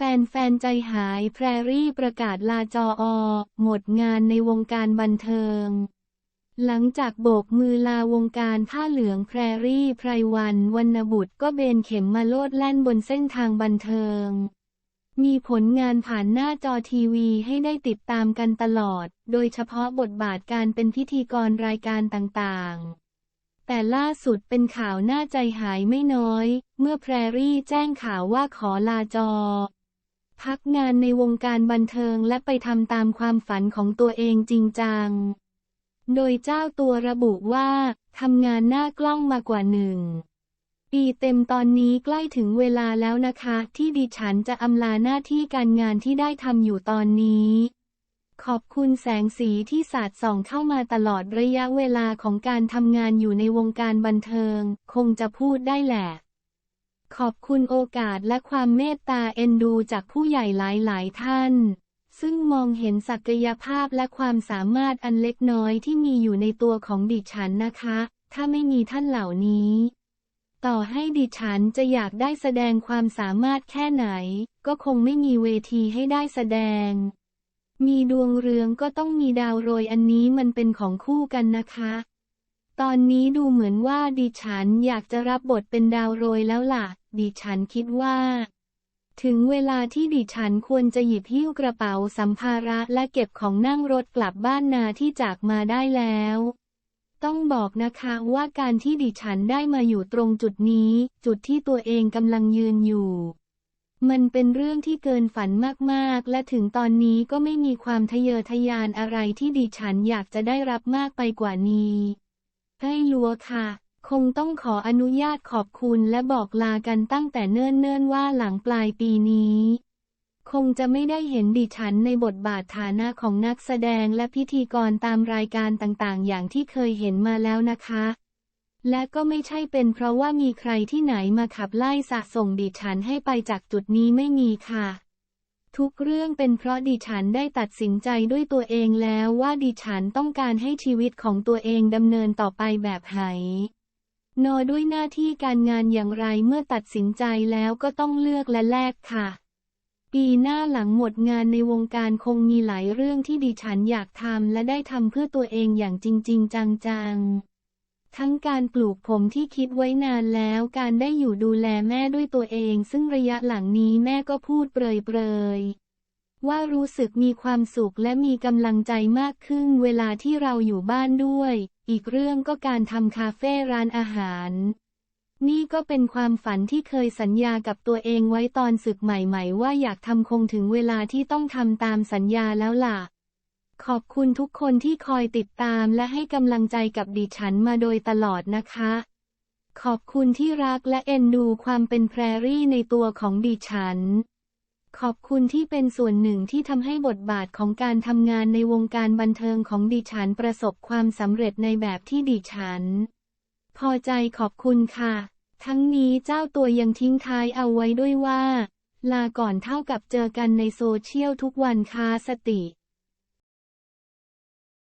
แฟนๆ ใจหายแพรรี่ประกาศลาจออ หมดงานในวงการบันเทิง หลังจากโบกมือลาวงการผ้าเหลืองแพรรี่ไพรวันวรรณบุตรก็เบนเข็มมาโลดแล่นบนเส้นทางบันเทิง มีผลงานผ่านหน้าจอทีวีให้ได้ติดตามกันตลอด โดยเฉพาะบทบาทการเป็นพิธีกรรายการต่างๆแต่ล่าสุดเป็นข่าวน่าใจหายไม่น้อย เมื่อแพรรี่แจ้งข่าวว่าขอลาจอ พักงานในวงการบันเทิงและไปทำตามความฝันของตัวเองจริงจัง โดยเจ้าตัวระบุว่าทำงานหน้ากล้องมากว่าหนึ่งปีเต็มตอนนี้ใกล้ถึงเวลาแล้วนะคะ ที่ดิฉันจะอำลาหน้าที่การงานที่ได้ทำอยู่ตอนนี้ ขอบคุณแสงสีที่สาดส่องเข้ามาตลอดระยะเวลาของการทำงานอยู่ในวงการบันเทิง คงจะพูดได้แหละ ขอบคุณโอกาสและความเมตตาเอ็นดูจากผู้ใหญ่หลาย ๆ ท่าน ซึ่งมองเห็นศักยภาพและความสามารถอันเล็กน้อยที่มีอยู่ในตัวของดิฉันนะคะ ถ้าไม่มีท่านเหล่านี้ ต่อให้ดิฉันจะอยากได้แสดงความสามารถแค่ไหน ก็คงไม่มีเวทีให้ได้แสดง มีดวงเรืองก็ต้องมีดาวโรยอันนี้มันเป็นของคู่กันนะคะ ตอนนี้ดูเหมือนว่าดิฉันอยากจะรับบทเป็นดาวโรยแล้วล่ะ ดิฉันคิดว่า ถึงเวลาที่ดิฉันควรจะหยิบหิ้วกระเป๋าสัมภาระและเก็บของนั่งรถกลับบ้านนาที่จากมาได้แล้ว ต้องบอกนะคะว่าการที่ดิฉันได้มาอยู่ตรงจุดนี้ จุดที่ตัวเองกำลังยืนอยู่มันเป็นเรื่องที่เกินฝันมากๆ และถึงตอนนี้ก็ไม่มีความทะเยอทะยานอะไรที่ดิฉันอยากจะได้รับมากไปกว่านี้ ใกล้ลัวค่ะ คงต้องขออนุญาตขอบคุณและบอกลากันตั้งแต่เนิ่นๆว่าหลังปลายปีนี้ คงจะไม่ได้เห็นดิฉันในบทบาทฐานะของนักแสดงและพิธีกรตามรายการต่างๆ อย่างที่เคยเห็นมาแล้วนะคะ และก็ไม่ใช่เป็นเพราะว่ามีใครที่ไหนมาขับไล่สะส่งดิฉันให้ไปจากจุดนี้ไม่มีค่ะ ทุกเรื่องเป็นเพราะดิฉันได้ตัดสินใจด้วยตัวเองแล้วว่าดิฉันต้องการให้ชีวิตของตัวเองดำเนินต่อไปแบบไหนนอด้วยหน้าที่การงานอย่างไรเมื่อตัดสินใจแล้วก็ต้องเลือกและแลกค่ะ ปีหน้าหลังหมดงานในวงการคงมีหลายเรื่องที่ดิฉันอยากทำและได้ทำเพื่อตัวเองอย่างจริง ๆ จัง ๆ ทั้งการปลูกผมที่คิดไว้นานแล้วการได้อยู่ดูแลแม่ด้วยตัวเอง ซึ่งระยะหลังนี้แม่ก็พูดเปรยๆ ว่ารู้สึกมีความสุขและมีกำลังใจมากขึ้นเวลาที่เราอยู่บ้านด้วย อีกเรื่องก็การทำคาเฟ่ร้านอาหาร นี่ก็เป็นความฝันที่เคยสัญญากับตัวเองไว้ตอนศึกใหม่ ๆ ว่าอยากทำคงถึงเวลาที่ต้องทำตามสัญญาแล้วล่ะ ขอบคุณทุกคนที่คอยติดตามและให้กำลังใจกับดิฉันมาโดยตลอดนะคะ ขอบคุณที่รักและเอ็นดูความเป็นแพรรี่ในตัวของดิฉัน ขอบคุณที่เป็นส่วนหนึ่งที่ทำให้บทบาทของการทำงานในวงการบันเทิงของดิฉันประสบความสำเร็จในแบบที่ดิฉัน พอใจขอบคุณค่ะ ทั้งนี้เจ้าตัวยังทิ้งท้ายเอาไว้ด้วยว่า ลาก่อนเท่ากับเจอกันในโซเชียลทุกวันค่ะสติ